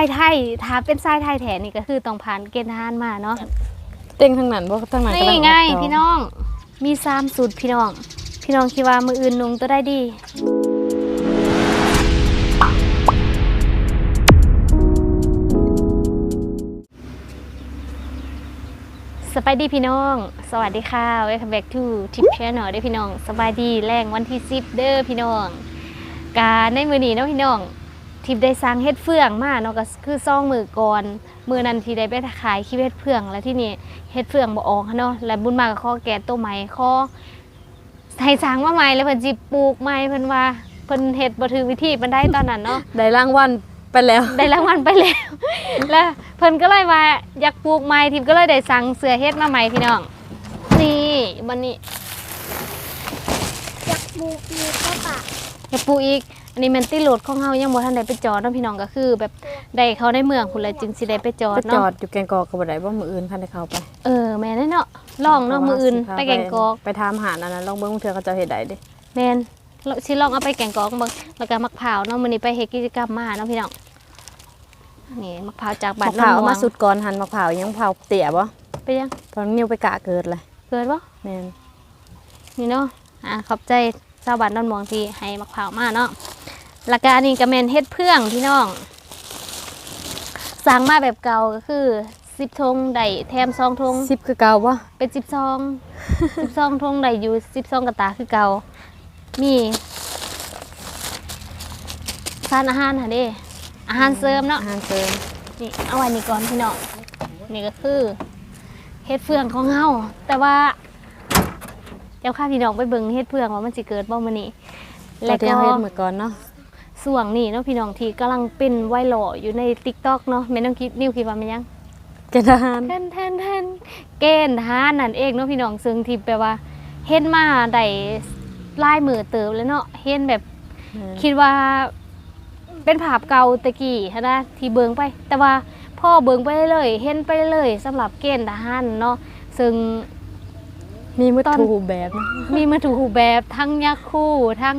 ายไทยถ้าเป็นทรายไทยแท้นี่ก็คือต้องผ่านเกณฑ์ทหารมาเนาะเต็งทางนั้นบ่ทางนั้นกำลันี่งไงออกดอกพี่น้องมีสามสูตรพี่น้อง พี่น้องคิดว่ามืออื่นนุงตัวได้ดีสบายดีพี่น้อง สวัสดีค่ะ welcome back to tip channel เด้อพี่น้อง สบายดีแรงวันที่10เด้อพี่น้อง กาในมือนี้เนาะพี่น้อง ทิปได้สร้างเฮ็ดเฟืองมาเนาะก็คือซ่องมือก่อนมือนั้นที่ได้ไปขายคิดเฮ็ดเฟือง แล้วที่นี่เฮ็ดเฟืองบ่ออกเนาะแล้วบุญมากับข้อแก่ตัวใหม่ข้อให้สร้างมาใหม่แล้วเพิ่นสิปลูกใหม่เพิ่นว่าเพิ่นเฮ็ดบ่ถือวิธีปานใดตอนนั้นเนาะได้รางวัลไปแล้ว ได้รางวัลไปแล้ว แล้วเพิ่นก็เลยว่าอยากปลูกใหม่ทิพย์ก็เลยได้สั่งเสือเฮ็ดมาใหม่พี่น้องนี่วันนี้อยากปลูกมีก็ปะอยากปลูกอีกอั นนี้แมนตี้โหลดของเฮายังบ่ทันได้ไปจอดเนาะพี่น้องก็คือ แบบได้เขาในเมืองพุ่นเลยจึงสิได้ไปจอดไปจเนาะอดอยู่แกงกอกก็บ่ได้บ่มื้ออื่นคันได้เข้าไปเออแม่นเนาะลองเนาะมืออื่นไปแกงกอกไปทำอาหารอันนั้นลองเบิ่งเทื่อเขาเจะเฮ็ดได้เด้แม่นเราสิลองเอาไปแกงกอกเบิ่งแล้วก็มะพร้าวเนาะมื้อนี้ไปเฮ็ดกิจกรรมมาเนาะพี่น้องนี่มะพร้าวจากบ้ามะนพร้าวเอานมาสุดก่อนหั่นมะพร้าวยังมะพร้าวเตี้ยบ่ไปยังตอนนิ้วไปกะเกิดเลยเกิดบ่ แม่นนี่เนาะ อ่า ขอบใจชาวบ้านดอนหมวงที่ให้มะพร้าวมาเนาะ แล้วก็อันนี้ก็แม่นเฮ็ดเพื่องพี่น้องสั่งมาแบบเก่าก็คือ10ทงได้แถม2ทง10คือเก่าบ่เป็น12 12ทงได้อยู่12กระตาคือเก่ามีสารอาหารค่ะเด้อาหารเสริมเนาะอาหารเสริมนี่เอาไว้นี่ก่อนพี่น้องนี่ก็คือเฮ็ดเฟืองของเฮาแต่ว่าเดี๋ยวข้าพี่น้องไปเบิ่งเฮ็ดเฟืองว่ามันสิเกิดบ่มื้อนี้แล้แล้ววที่ก็เฮาเฮ็ดมื้อก่อนเนาะ ส่วงนี้เนาะพี่น้องที่กำลังเป็นไวรัลอยู่ใน TikTok เนาะแม่น้องคิดนิวคิดว่ามันยังเกณฑ์ทหารแทนแทนแทนเกณฑ์ทหารนั่นเองเนาะพี่น้องซึ่งที่แปลว่าเฮ็ดมาได้ลายมือเติบแล้วเนาะเฮ็ดแบบคิดว่าเป็นภาพเก่าตะกี้หั้นนะที่เบิงไป แต่ว่าพ่อเบิงไปเรื่อยๆเห็นไปเรื่อยๆสำหรับเกณฑ์ทหารเนาะซึ่งมีมือตอนถูกแบบเนาะมีมาถูกแบบทั้งยักษ์คู่ทั้ง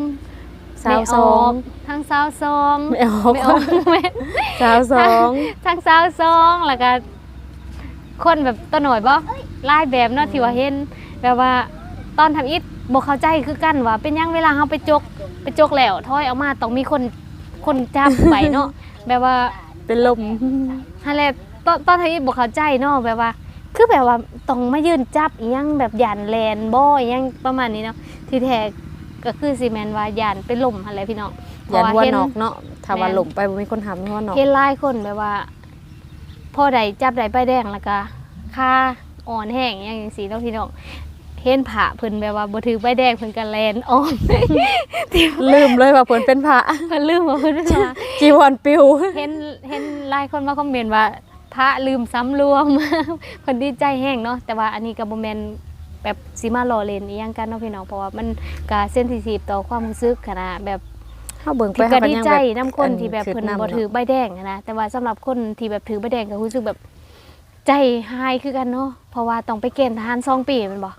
สาวไม่สออองกทั้งสาวซองไม่ออกไม่ออกแม่นสาวสองทั้งสาวซองแล้วก็คนแบบตัวหน่อยบ่ลายแบบเนาะที่ว่าเห็นแบบว่าตอนทำอิฐบ่เข้าใจคือกันว่าเป็นหยังเวลาเฮาไปจกไปจกแล้วถอยออกมาต้องมีคนคนจับไปเนาะแบบว่าเป็นลมฮันแหละตอนตอนที่บอกเข้าใจเนาะแบบว่า คือแบบว่าต้องมายืนจับอีหยังแบบยันแลนบ่อีหยังประมาณนี้เนาะที่แท้ ก็คือซีแมนว่ายันเป็นลมอะไรพี่น้องเพยัราะนว่าหัวเห็นนอกเนาะถ้าว่าแม่นหลงไปบ่มีคนทำหัวนอกเห็นหลายคนแบบว่าพ่อใดจับใดไปายแดงแล้วก็ค่าอ่อนแห้งอหย่างจังซี่เนาะพี่น้องเห็นผ่าเพิ่นแบบว่าบ่ถือใบแดงเพิ่นก็แลนอ่อนลืมเลยว่าเพิ่นเป็นพระเพิ่นลืมว่าเพิ่นว่าจีวรปิวเห็นเห็นหลายคนมาคอมเมนต์ว่าพระลืมซ้ำรวมคนดีใจแห้งเนาะแต่ว่าอันนี้ก็บ่แม่น แบบสิมาล้อเล่นอีหยังกันเนาะพี่น้องเพราะว่ามันก็เซนซิทีฟต่อความรู้สึกขนาดแบบ เฮาเบิ่งไปที่ก็เฮาดียังใจแบบน้ำคนที่แบบขึ้เพิ่นำบ่ถือเนาะใบแดงอะนะแต่ว่าสำหรับคนที่แบบถือใบแดงก็รู้สึกแบบใจหายคือกันเนาะเพราะว่าต้องไปเกณฑ์ทหารสองปีแมันบ่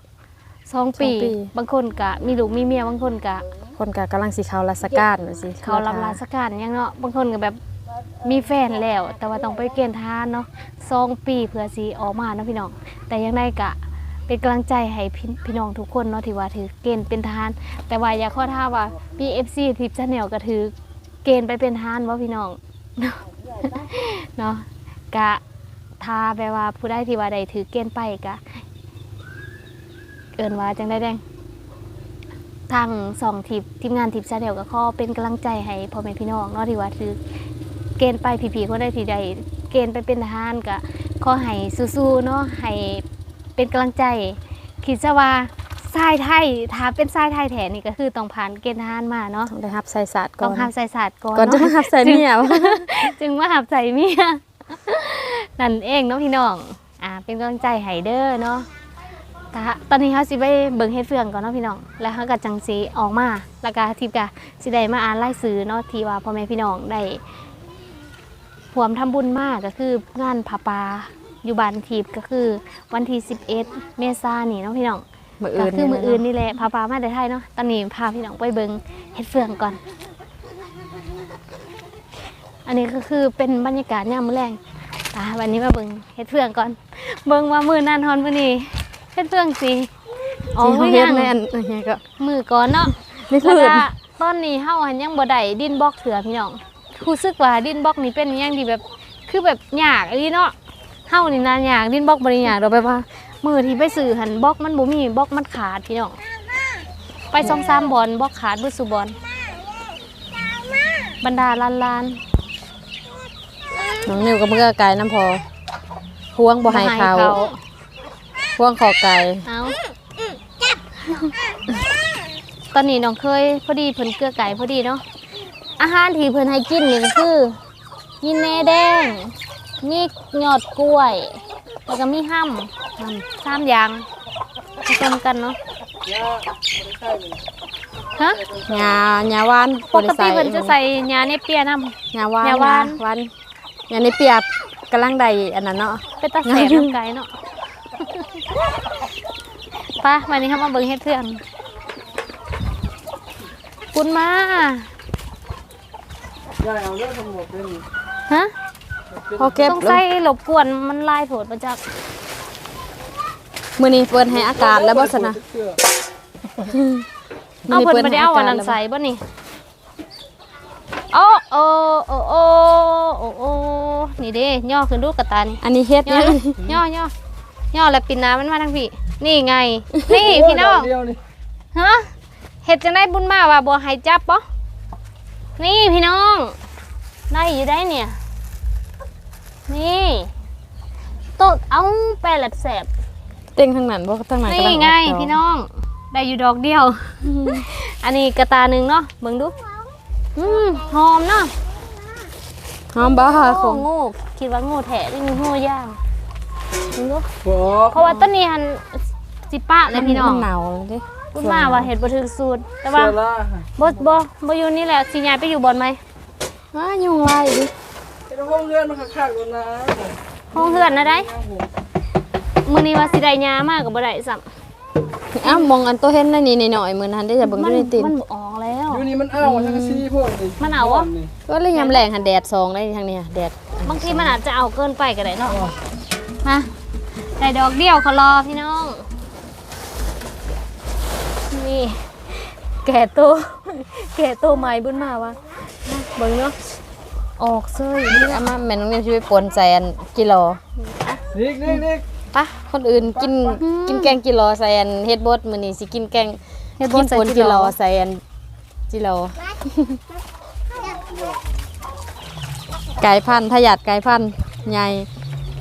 สองปีบางคนก็มีลูกมีเมียบางคนก็คนก็กำลังสิเข้าราชการว่าสิเขารับราชการยังเนาะบางคนก็แบบมีแฟนแล้ว แต่ว่าต้องไปเกณฑ์ทหารเนาะสองปีเพื่อสิออกมาเนาะพี่น้องแต่ยังได้กะ เป็นกำลังใจให้พี่พี่น้องทุกคนเนาะที่ว่าถือเกณฑ์เป็นทหาร แต่ว่าอย่าข้อท้าว่า PFC ทิปชาแนลก็ถือเกณฑ์ไปเป็นทหารว่าพี่น้องเนาะกะทาแปลว่าผู้ได้ที่ว่าใดถือเกณฑ์ไปกะเอินว่าจังได้แดงทางสองทีมทีมงานทีมชาแนลก็ขอเป็นกำลังใจให้พ่อแม่พี่น้องเนาะที่ว่าถือเกณฑ์ไปผีๆคนได้ที่ใดเกณฑ์ไปเป็นทหารก็ขอให้สู้ๆเนาะให้ เป็นกำลังใจคิดซะว่าทรายไทยถ้าเป็นทรายไทยแท้นี่ก็คือต้องผ่านเกณฑ์ทหารมาเนาะต้องได้รับใส่ศาสตร์ก่ต้ออนงห้ามใส่ศาสตร์ก่อนก่อนจะเนาะมารับใส่เมียวจึงมาหับใส่เมียนั่นเองเนาะพี่น้องอ่าเป็นกำลังใจให้เด้อเนาะแต่ตอนนี้เขาสิไปเบิ่งเฮ็ดเฟืองก่อนเนาะพี่น้อง แล้วเขาก็จังสีออกมาแล้วก็ทีมกะสิได้มาอ่านไล่ซื้อเนาะที่ว่าพ่อแม่พี่น้องได้พวมทำบุญมากก็คืองานผาปา อยู่บ้านทีบก็คือวันที่11 เมษายนนี่เนาะพี่น้องมือก็อื่นคือมืออื่นเยนี่แหละพาปลามาได้ไทยเนาะตอนนี้พาพี่น้องไปเบิงเฮ็ดเฟืองก่อน อันนนี้ก็คือเป็นบรรยากาศยามมื้อแรงตาวันนี้มาเบิ่งเฮ็ดเฟืองก่อน เบิ่งว่ามื้อนั้นฮอนมื้อนี้เฮ็ดเฟืองสิอ๋อที่มื้เขาอเฮ็ดยังในอันอันนี้ก็มื้อก่อนเนาะไม่แล้วพื้นก็ตอนนี้เฮาหันยังบ่ได้ดินบล็อกเถื่อพี่น้องรู้สึกว่าดินบล็อกนี่เป็นอหยังที่แบบคือแบบยากอีหลีเนาะ เฮานี่นะยากดินบล็อกบ่ได้ยากดอกแบบว่า มื้อที่ไปซื้อหันบล็อกมันบ่มีบล็อกมันขาดพี่น้องไปสองสามบอลบล็อกขาดเบิดสุบอลบรรดาลานลานน้องนิวก็เมื่อไก่น้ำพอห่วงบ่ให้เขาห่วงขอไก่เอาตอนนี้น้องเคยพอดีเพิ่นเกลือไก่พอดีเนาะอาหารที่เพิ่นให้กินนี่ก็คือมีแหนแดง มียอดกล้วย แล้วก็มีห้ำห้ำสามอย่างผสมกันเนาะฮะหญ้าหญ้าหวานปกติเพิ่นจะใส่ยาในเปียน้หญ้าหวานหญ้าหวานหวานหญ้าในเปียบกำลังได้อันนั้นเนาะำเป็นตาแสบน้ำไก่เนาะไป้าวันนี้เขามาเบิ่งเฮ็ดเพื่อนคุณมายายเอาเรื่องทั้งหมดเลยนี่ฮะ พอเก็บสงสัยหลบกวนมันลายโผดมาจากมื้อนี้เปิดให้อากาศแล้วบ่ซะนะเสื้อเอาเพิ่นบ่ได้เอาอันนั้นใส่บ่นี่โอ้โอ้โอ้โอ้โอ้โอ้นี่เด้ย่อขึ้นดูกระตานี่อันนี้เฮ็ดย่อยังย่อย่อย่อแล้วปินน้ำมันมาทางพี่ นี่ไง นี่พี่น้องเดียวนี่ฮะเห็ดจังได้บุญมาว่าบ่ให้จับปะนี่พี่น้องได้อยู่ได้เนี่ย นี่โตดเอาแปลแหลบแสบเต็งทางนั้นบ่ทางนั้นกำลันี่งไงออกดอกพี่น้อง ได้อยู่ดอกเดียว อันนี้กระตาหนึ่งเนาะเบิ่งดูอืมหอมเนาะหอมบ่ค่ะโอ้คงงูคิดว่างูแท้หรืองูย่างเบิ่งดูบอกเพราะว่าต้นนี้หันสิปะเลยพี่น้องมัหนาวเด้บุญมาว่าเห็ดบ่ถึงสูตรแต่ว่าเสื้อล่าบ่บ่บ่อยู่นี่แหละสิย้ายไปอยู่บ่อนไหมว้ายุงลา ยดิไอ้ห้องเรือนมันคักๆก่อนนะห้องเฮือนนะได้ครับผมมื้อนี้ว่าสิได้ยามากก็บ่ได้ซ้ํอ้าวมองอันตัวเห็นนั่นนี่หน่อยๆมื้อนั้นได้จะเบิ่งมัอยู่ในตีนมันบ่ออกแล้ว อยู่นี่มันอ้าวทั้งซี่พวกนี่มันเอาวะนี่ก็เลยยามแรงหันแดดซองได้ทางเนี้ยแดดบางทีมันอาจจะเอาเกินไปก็ได้เนาะมาได้ดอกเดียวขอรอพี่น้อง นี่ แก่โต แก่โตใหม่บุญมาวะมาเบิ่งเนาะ ออกเซ้ยนี่อามาแม่น้องนิวสิไปปนใส่อันกิโลนิกนิกนิกปะคนอื่นกินกินแกงกิโลใส่อันเฮ็ดบดมื้อนี้สิกินแกงเฮ็ดบ่ใส่กินปนกิกิโล โลใส่อันกิโลไก่พันธุ์ทะยาดไก่พันธุ์ใหญ่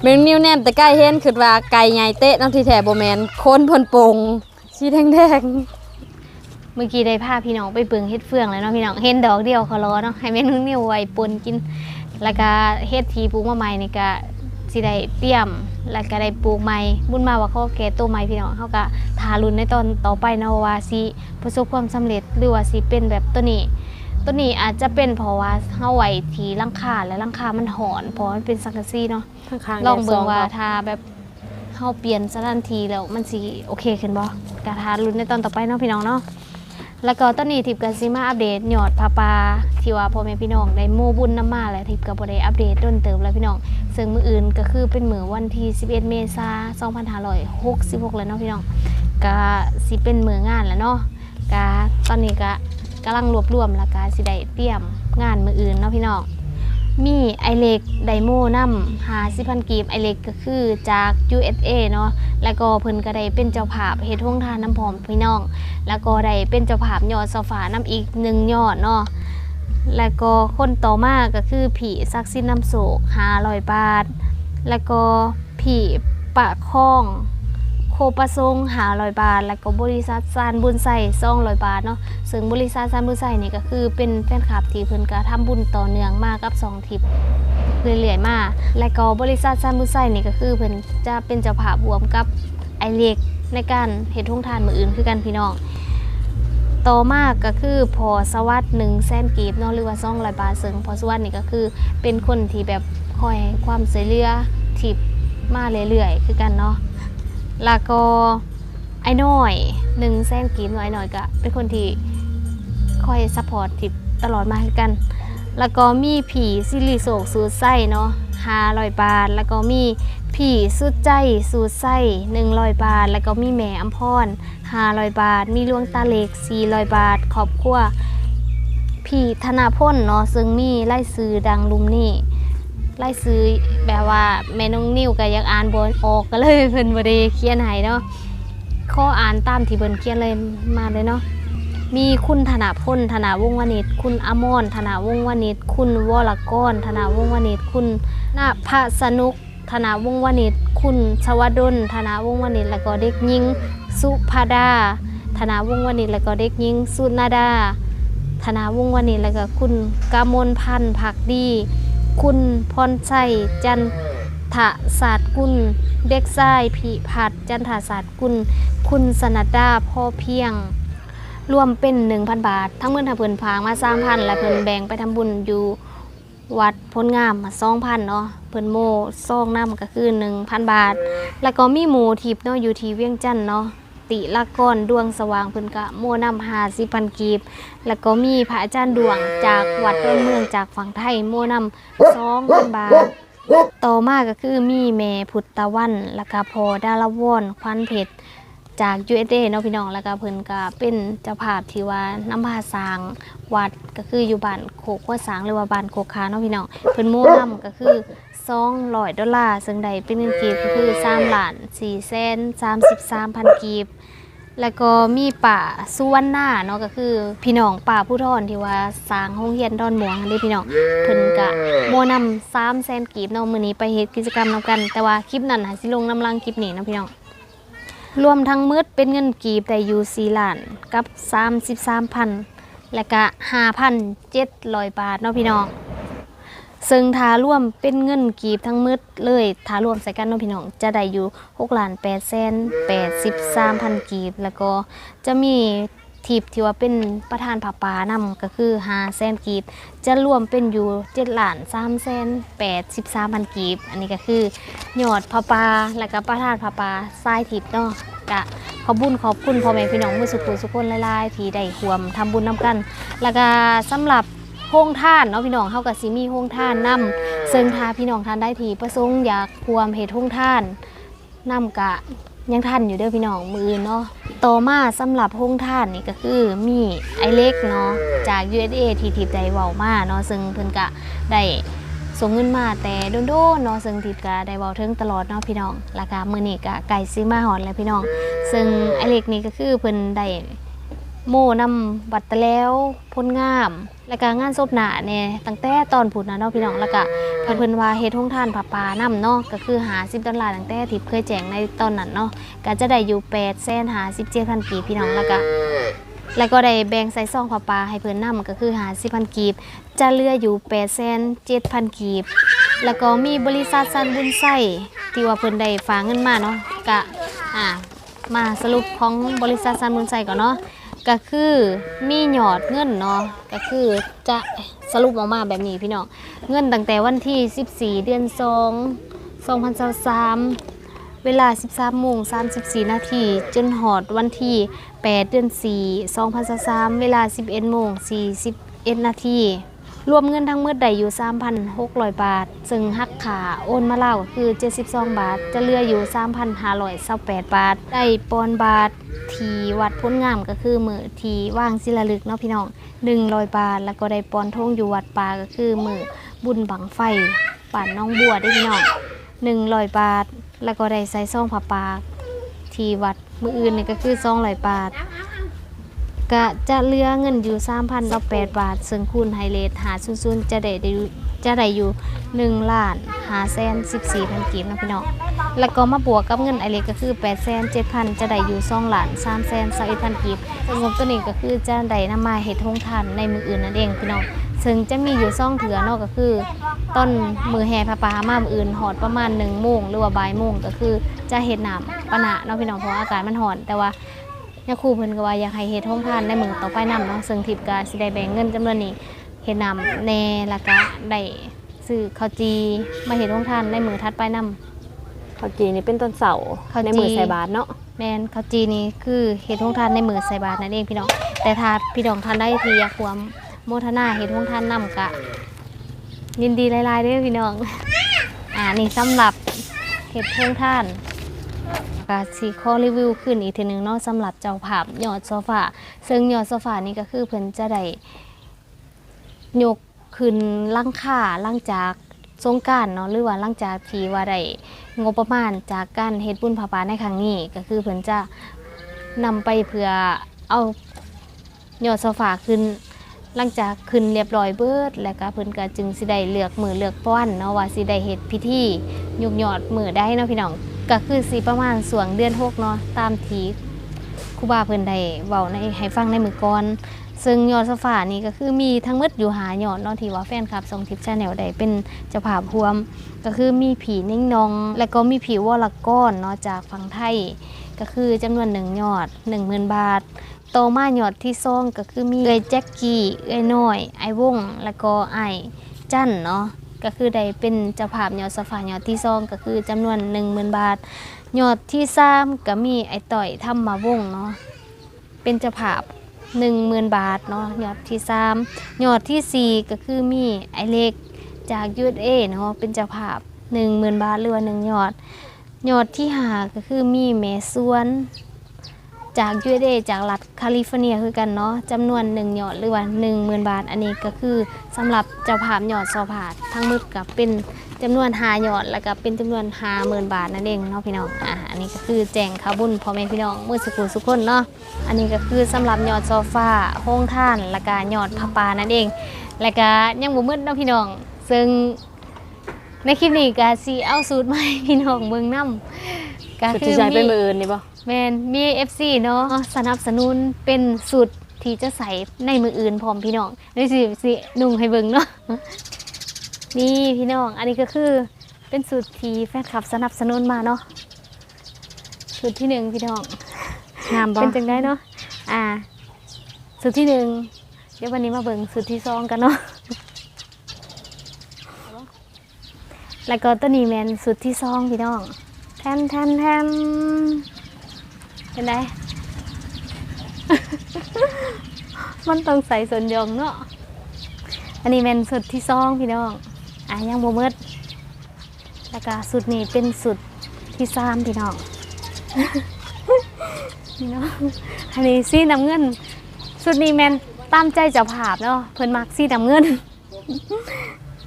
แม่น้องนิวแนมแต่ใกล้เห็นคิดว่าไก่ใหญ่เตะเน้ำที่แท้บ่แม่นโคนเพิ่นโป่งสีแดง เมื่อกี้ได้พาพี่น้องไปเบิ่งเฮ็ดเฟืองแล้วเนาะพี่น้องเห็นดอกเดียวขอรอเนาะให้แม่นุ่นนิ้วไว้ปนกิน แล้วก็เฮ็ดทีปลูกมาใหม่นี่ก็สิได้เตรียม แล้วก็ได้ปลูกใหม่บุญมาว่าเขาแก่ตัวใหม่พี่น้องเขาก็ทารุนในตอนต่อไปเนาะว่าสิประสบความสำเร็จหรือว่าสิเป็นแบบตัวนี้ตัวนี้อาจจะเป็นเพราะว่าเฮาไว้ที่หลังคาและหลังคามันหอนเพราะมันเป็นสังกะสีเนาะๆข้างๆลองเบิ่งว่าแดดส่ถ้าแบบเฮาเปลี่ยนสถานที่แล้วมันสิโอเคขึ้นบ่กะทาลุ้นในตอนต่อไปเนาะพี่น้องเนาะ แล้วก็ตอนนี้ทิพย์ก็สิมาอัปเดตยอดพาปาที่ว่าพ่อแม่พี่น้องได้โมบุญน้ำมาแล้วทิพย์กับบได้อัปเดตต้นเติมแล้วพี่น้อง ซึ่งมืออื่นก็คือเป็นมือวันที่ 11 เมษายน2566 แล้วเนาะพี่น้องก็สิเป็นมืองานแล้วเนาะก็ตอนนี้ก็กำลังรวบรวมแล้วก็สิได้เตรียมงานมืออื่นเนาะพี่น้อง มีไอเล็กไดโมนำหาสิพันกีบไอเล็กก็คือจาก USA เนาะแล้วก็เพิ่นก็ได้เป็นเจ้าภาพเฮ็ดโรงทานน้ำพร้อมพี่น้อง แล้วก็ได้เป็นเจ้าภาพยอดโซฟาน้ำอีกหนึ่งยอดเนาะแล้วก็คนต่อมาก็คือผีซักซินน้ำโศก500บาท แล้วก็ผีปะข้อง โคประสงค์500บาท แล้วก็บริษัทซานบุญใส่200บาทเนาะซึ่งบริษัทซานบุญใส่นี่ก็คือเป็นแฟนคลับที่เพิ่นก็ทำบุญต่อเนื่องมากกับสองทิปเรื่อยๆมาและก็บริษัทซานบุญใส่นี่ก็คือเพิ่นจะเป็นเจ้าภาพรวมกับไอเล็กในการเฮ็ดทุ่งทานมืออื่นคือกันพี่น้องต่อมากก็คือพอสวัสดิ์หนึ่งแสนกีบเนาะหรือว่าซ่องลอยบาทซึ่งพอสวัสดิ์นี่ก็คือเป็นคนที่แบบคอยความช่วยเหลือทิปมาเรื่อยๆคือกันเนาะ แล้วก็ไอ้น้อยหนึ่งแสนกีบนาะไอ้น้อยก็เป็นคนที่คอยซัพพอร์ตทิปตลอดมาคือกัน แล้วก็มีผีซิลิโศกสูตรไส้เนาะ500บาท แล้วก็มีผีสุดใจสูตรไส้100บาท แล้วก็มีแม่อัมพร500บาท มีลวงตาเล็ก400บาทขอบครัวพี่ธนาพลเนาะซึ่งมีไล่ซื้อดังลุมนี่ ไล่ซื้อแบบว่าแม่น้องนิ้วก็อยากอ่านบนออกก็เลยเพิ่นบ่ได้เขียนให้เนาะข้ออ่านตามที่เพิ่นเขียนเลยมาเลยเนาะมีคุณธนาพลธนาวงวณิชคุณอมรธนาวงวณิชคุณวรกรธนาวงวณิชคุณนาภสนุกธนาวงวณิชคุณชวดลธนาวงวณิชแล้วก็เด็กหญิง สุภาดาธนาวงวณิชแล้วก็เด็กหญิงสุนาดาธนาวงวณิชแล้วก็คุณกามลพันธ์ผักดี คุณพรชัยจันทศาสตร์กุล เด็กชายพิพัฒน์จันทศาสตร์กุล คุณสนัดดาพ่อเพียง รวมเป็น 1,000 บาท ทั้งเงินทั้งเพิ่นพางมา3,000และเพิ่นแบ่งไปทำบุญอยู่วัดพลงาม2,000เนาะเพิ่นโมซองน้ำก็คือ 1,000 บาท แล้วก็มีหมูทิพย์เนาะอยู่ที่เวียงจันทน์เนาะ ติละกรดวงสว่างเพิ่นก็โมนำ50,000กีบ แล้วก็มีพระอาจารย์ดวงจากวัดต้นเมืองจากฝั่งไทยโมนำ2,000บาทต่อมาก็คือมีแม่พุทธวันแล้วก็พอดารวอนควันเพชรจาก USA เนาะพี่น้องแล้วก็เพิ่นก็เป็นเจ้าภาพที่ว่าน้ำพาสางวัดก็คืออยู่บ้านโคกหัวสางหรือว่าบ้านโคกคาเนาะพี่น้องเพิ่นโม้นํก็คือ 200 ดอลลาร์ ซึ่งใดเป็นเงินกีบก็คือ3ล้าน4แสน33พันกีบ แล้วก็มีป่าสุวรรณาเนาะก็คือพี่น้องป่าผู้ทอนที่ว่าสร้างโรงเรียนดอนหมวงอันนี้พี่น้องเพิ่นก็โมนำ3แสนกีบเนาะมื้อนี้ไปเฮ็ดกิจกรรมนํกัน แต่ว่าคลิปนั้นหาสิลงนำลังคลิปนี้เนาะพี่น้องรวมทั้งมืดเป็นเงินกีบได้อยู่ 4ล้านกับ 33,000และก็5,700 บาทเนาะพี่น้อง ซึ่งถ้าร่วมเป็นเงินกีบทั้งมืดเลยถ้าร่วมใส่กันเนาะพี่น้องจะได้อยู่6ล้าน8แสน83,000กีบ แล้วก็จะมีทิปที่ว่าเป็นประธานผาปานำก็คือ5แสนกีบ จะรวมเป็นอยู่7ล้าน3แสน83,000กีบ อันนี้ก็คือยอดผาปาแล้วก็ประธานผาปาทรายทิพย์เนาะกะขอบุญขอบคุณพ่อแม่พี่น้องมือสุขุสุขคนหลายๆที่ได้ร่วมทำบุญนํกัน แล้วก็สำหรับ โฮงท่านเนาะพี่น้องเฮากับสิมีโฮงท่านนํซึ่งถ้าพี่น้องท่านได้ที่ประสงค์อยากรวมเฮ็ดโฮงท่านนํกะยังทันอยู่เด้อพี่น้องมืออื่นเนาะต่อมาสำหรับโฮงท่านนี่ก็คือมีไอเล็กเนาะจาก USA ที่ทิพย์ได้เว้ามาเนาะซึ่งเพิ่นก็ได้ส่งเงินมาแต่โดนๆเนาะซึ่งทิพย์ก็ได้เว้าถึงตลอดเนาะพี่น้องแล้วก็มื้อนี้ก็ใกล้สิมาฮอดแล้วพี่น้อง ซึ่งไอเล็กนี่ก็คือเพิ่นได้ โม่นำบัตรแล้วพ้นงาม และก็งานศพหนาเนี่ยตั้งแต่ตอนผุดนะเนาะพี่น้องแล้วก็เพิ่นเพิ่นว่าเฮ็ดห้องทานผาปานำเนาะก็คือหา10ดอลลาร์ตั้งแต่ที่เคยแจงในตอนนั้นเนาะก็จะได้อยู่8แสนหา17พันกีพี่น้องแล้วก็แล้วก็ได้แบ่งใส่ซองผาปาให้เพิ่นนํก็คือหา10พันกีบ จะเลืออยู่8แสน7พันกีบ แล้วก็มีบริษัทซันบุญไส้ที่ว่าเพิ่นได้ฝากเงินมาเนาะก็อ่ามาสรุปของบริษัทซันบุญไส้ก่อนเนาะ ก็คือมีหยอดเงินเนาะก็คือจะสรุปออกมาแบบนี้พี่น้องเงินตั้งแต่วันที่ 14 เดือน2 2023เวลา 13โมง34 นาทีจนหอดวันที่ 8 เดือน4 2023เวลา 11โมง41 นาที รวมเงินทั้งหมดได้อยู่ 3,600 บาท ซึ่งหักขาโอนมาเล่าคือ 72 บาท จะเหลืออยู่ 3,528 บาท ได้ปอนบาท ทีวัดพ้นงามก็คือมือทีว่างศิลาลึกเนาะพี่น้อง 100 บาท แล้วก็ได้ปอนทงอยู่วัดป่าก็คือมือบุญบังไฟป่านน้องบัวได้พี่น้อง100 บาท แล้วก็ได้ใส่ซองผ้าปาทีวัดมืออื่นนี่ก็คือ200บาท ก็จะเหลือเงินอยู่3,008บาท ซึ่งคูณไฮเลทหาซุนๆจะได้อยู่จะได้อยู่1ล้าน5แสน14พันกีบนะพี่น้องแล้วก็มาบวกกับเงินไอเล็กก็คือ8แสน7,000จะได้อยู่2ล้าน3แสน21พันกีบซึ่งบตัวนี้ก็คือจะได้นำมาเฮ็ดโรงทานในมืออื่นนั่นเองพี่น้องซึ่งจะมีอยู่ซ่องเถือนาะก็คือ ต้นมือแห่พระปามามืออื่นหอดประมาณ1โมงหรือว่าบ่ายโมงก็คือจะเฮ็ดน้ำปะนะเนาะพี่น้องเพราะอากาศมันร้อนแต่ว่า ยาครูเพิ่นก็ว่าอยากให้เฮ็ดห้องทานในมือต่อไปนำเนาะซึ่งทิพย์ก็สิได้แบ่งเงินจำนวนนี้เฮ็ดนำแน่แล้วก็ได้ซื้อข้าวจีมาเฮ็ดห้องทานในมือถัดไปนำข้าวจีนี่เป็นต้นเสาข้าวจีในมือใส่บาทเนาะแม่นข้าวจีนี่คือเฮ็ดห้องทานในมือใส่บาตรนั่นเองพี่น้องแต่ถ้าพี่น้องทานได้ที่อยากรวมโมทนาเฮ็ดห้องทานนำกะยินดีหลายๆเด้อพี่น้องอ่านี่สำหรับเห็ดเพิ่งท่าน ก็สีข้อรีวิวขึ้นอีกทีหนึงเนาะสำหรับเจ้าภาพยอดโซฟาซึ่งยอดโซฟานี่ก็คือเพิ่นจะได้ยกขึ้นหลังค่าหลังจากสงการเนาะหรือว่าหลังจากที่ว่าได้งบประมาณจากการเฮ็ดบุญผาป่าในครั้งนี้ ก็คือเพิ่นจะนำไปเพื่อเอายอดโซฟาขึ้นหลังจากขึ้นเรียบร้อยเบิด แล้วก็เพิ่นก็จึงสิได้เลือกมือเลือกป้อนเนาะว่าสิได้เฮ็ดพิธียกยอดมือได้เนาะพี่น้อง ก็คือสิประมาณสวงเดือน6เนาะตามทีครูบาเพิ่นได้เว้าในให้ฟังในมือก่อน ซึ่งยอดสฟานี่ก็คือมีทั้งหมดอยู่หายอดเนาะที่ว่าแฟนคลับทรงทิปชาแนลได้เป็นเจ้าภาพรวม ก็คือมีผีนิ่งนอง และก็มีผีวอลก้อนเนาะจากฝั่งไทย ก็คือจำนวนหนึ่งยอด 10,000 บาทโตมาหยอดที่ซ่องก็คือมีเอ้ยแจ็คกี้เอ้ยน้อย ไอวง แล้วก็ไอจันเนาะ ก็คือได้เป็นเจ้าภาพยอดสฟายอดที่ซองก็คือจำนวน 10,000 บาท ยอดที่สามก็มีไอต่อยทำมาวงเนาะเป็นเจ้าภาพ10,000 บาทเนาะยอดที่สามยอดที่สี่ก็คือมีไอเล็กจาก USA เนาะเป็นเจ้าภาพ 10,000 บาทหรือว่าหนึ่งยอด ยอดที่ห้าก็คือมีเมสวน จาก USA จากรัฐแคลิฟอร์เนียคือกันเนาะจำนวน1ยอดหรือว่า10,000 บาท อันนี้ก็คือสำหรับเจ้าภาพยอดสอผาดทั้งหมดก็เป็นจำนวน5ยอดแล้วก็เป็นจำนวน50,000บาทนั่นเองเนาะพี่น้องอ่าอันนี้ก็คือแจงข่าวบุญพ่อแม่พี่น้องมือสกุลสุกคนเนาะอันนี้ก็คือสำหรับหยอดโซฟาโฮงท่านแล้วก็ยอดผ้าป่านั่นเอง แล้วก็ยังบ่มืดเนาะพี่น้อง ซึ่งในคลิปนี้ก็สิเอาสูตรมาให้พี่น้องเบิ่งนํ ก็สุดคืที่อใจมีเป็นมืออื่นนี่บ่แมนมี FC เนาะสนับสนุนเป็นสูตรที่จะใส่ในมืออื่นพร้อมพี่น้องนี่สิสินุ่งให้เบิ่งเนาะนี่พี่น้อง อันนี้ก็คือเป็นสูตรที่แฟนคลับสนับสนุนมาเนาะสูตรที่หนึ่งพี่น้อง งามบ่เป็นจังได้เนาะ อ่าสูตรที่หนึ่ง เดี๋ยววันนี้มาเบิ่งสูตรที่สองกันเนาะ แล้วก็ตัวนี้แมนสูตรที่สองพี่น้อง แทมแทมแทมเป็นไงมันต้องใส่ส่วนยองเนาะ อันนี้เป็นสุดที่ซองพี่น้อง อะยังโบเมิดแล้วก็สุดนี้เป็นสุดที่สามพี่น้องพี่น้องอันนี้สีน้ำเงิน สุดนี้แมนตามใจเจ้าภาพเนาะเพิ่นมักสีน้ำเงิน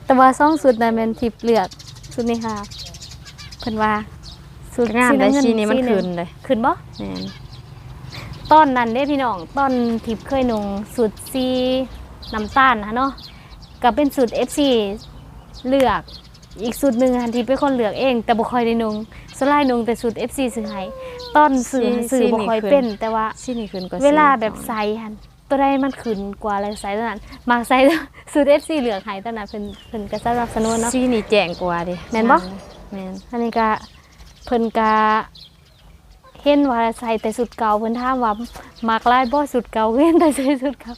แต่ว่าซองสุดนั้นแมนทิบเลือกสุดนี้ค่ะ เพิ่นว่า สุดงามได้ำเงิชีนี้มันสีหขึ้นเลยขึ้นบ่แม่นตอนนั้นเด้พี่น้องตอนทิพย์เคยนุ่งสูตรซีน้ำตาลนะเนาะก็เป็นสูตร FC เลือกอีกสูตรหนึ่งอันที่เป็นคนเลือกเอง แต่บ่ค่อยได้นุ่งสไลด์นุ่งแต่สูตร FC ซื้อให้ตอนซื้อซื้อบ่ค่อยเป็นแต่ว่าชีนี้ขึ้นกว่าเวลาสีแบบใส่หันตัวใดมันขึ้นกว่าอะไรใส่ตัวนั้นมาใส่สูตร FC เลือกให้ตอนนั้นเพิ่นเพิ่นก็สนับสนุนเนาะสีนี่แจ้งกว่าดิแม่นบ่แม่นอันนี้ก็ เพิ่นก็เห็นว่าใส่แต่สุดเก่าเพิ่นถามว่ามักลายบ่สุดเก่าเห็นแต่ใส่สุดเก่า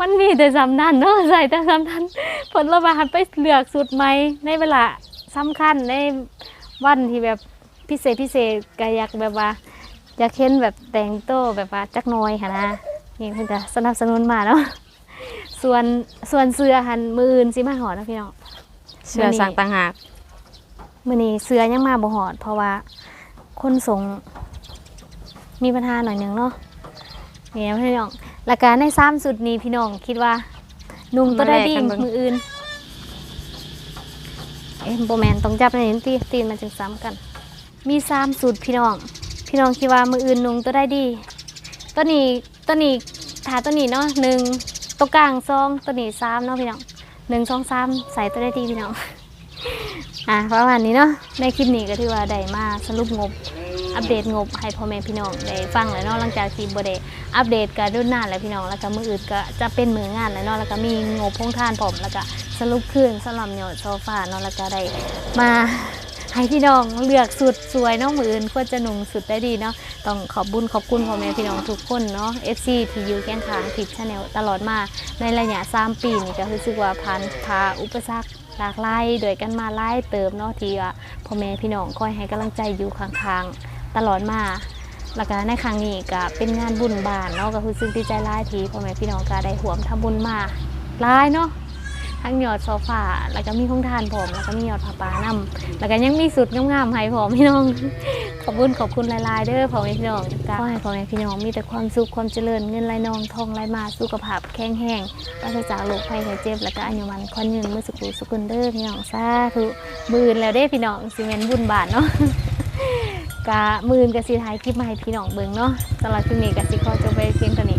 มันมีแต่ซ้ำนั้นเนาะใส่แต่ซ้ำนั้นเพิ่นละว่าหันไปเลือกสุดใหม่ในเวลาสำคัญในวันที่แบบพิเศษพิเศษก็อยากแบบว่าอยากเห็นแบบแต่งโตแบบว่าจักน้อยค่ะนะนี่เพิ่นจะสนับสนุนมาเนาะส่วนส่วนเสื้อหันมืออื่นสิมาหอนะพี่น้องเสื้อสั่งต่างหาก มื่อนี้เสือยังมาบ่หอด เพราะว่าคนส่งมีปัญหาหน่อยหนึ่งเนาะเนี่ยพี่น้องแล้วการในซ้ำสุดนี้พี่น้องคิดว่านุ่งตัวได้ดีมืออื่น เอ็มโบแมนต้องจับในนี้ตีตีนมันจึงซ้ำกัน มีซ้ำสุดพี่น้อง พี่น้องคิดว่ามืออื่นนุ่งตัวได้ดีตัวนี้ตัวนี้ถาตัวนี้เนาะหนึ่งตัวกลางสองตัวนี้สามเนาะพี่น้องหนึ่งสองสามใส่ตัวได้ดีพี่น้อง อะประมาณนี้เนาะในคลิปนี้ก็ถือว่าได้มาสรุปงบอัปเดตงบให้พ่อแม่พี่น้องได้ฟังแล้วเนาะหลังจากที่บ่ได้อัปเดตกันรุ่นหน้าแล้วพี่น้องแล้วก็มืออื่นก็จะเป็นมืองานแล้วเนาะแล้วก็มีงบพงท่านผมแล้วก็สรุปคืนสำหรับยอดโซฟาเนาะแล้วก็ได้มาให้พี่น้องเลือกสุดสวยเนาะมืออื่นควรจะหนุ่งสุดได้ดีเนาะต้องขอบบุญขอบคุณพ่อแม่พี่น้องทุกคนเนาะ FC ที่อยู่แข้งขางทิปชาแนลตลอดมาในระยะ3ปีนี่ก็รู้สึกว่าผ่านพาอุปสรรค หลากหลายด้วยกันมาไล่เติมเนาะที่ว่าพ่อแม่พี่น้องคอยให้กำลังใจอยู่ข้างๆตลอดมาแล้วก็ในครั้งนี้ก็เป็นงานบุญบานเนาะก็คือซึ่งดีใจร้ายทีพ่อแม่พี่น้องก็ได้หวมทำบุญมาร้ายเนาะทั้งหยอดโซฟาแล้วก็มีห้องทานผมแล้วก็มีหยอดผ้าป่านำแล้วก็ยังมีสุดงามๆให้ผมพี่น้อง ขอบคุณขอบคุณหลายๆเด้อพ่อแม่พี่น้องก็ขอให้พ่อแม่พี่น้องมีแต่ความสุขความเจริญเงินไหลนองทองไหลมาสุขภาพแข็งแรงปราศจากโรคภัยไข้เจ็บแล้วก็อายุมันควันยืนมือสุขุสุขุนเด้อพี่น้องสาธุมื่นแล้วเด้พี่น้องสิเมนบุญบาทเนาะกะมื่นกะสิท้ายคลิปมาให้พี่น้องเบิ่งเนาะสำหรับคลิปนี้กะสิขอจบไปเพียงเท่านี้